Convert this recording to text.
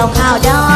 ยวข้าวดอง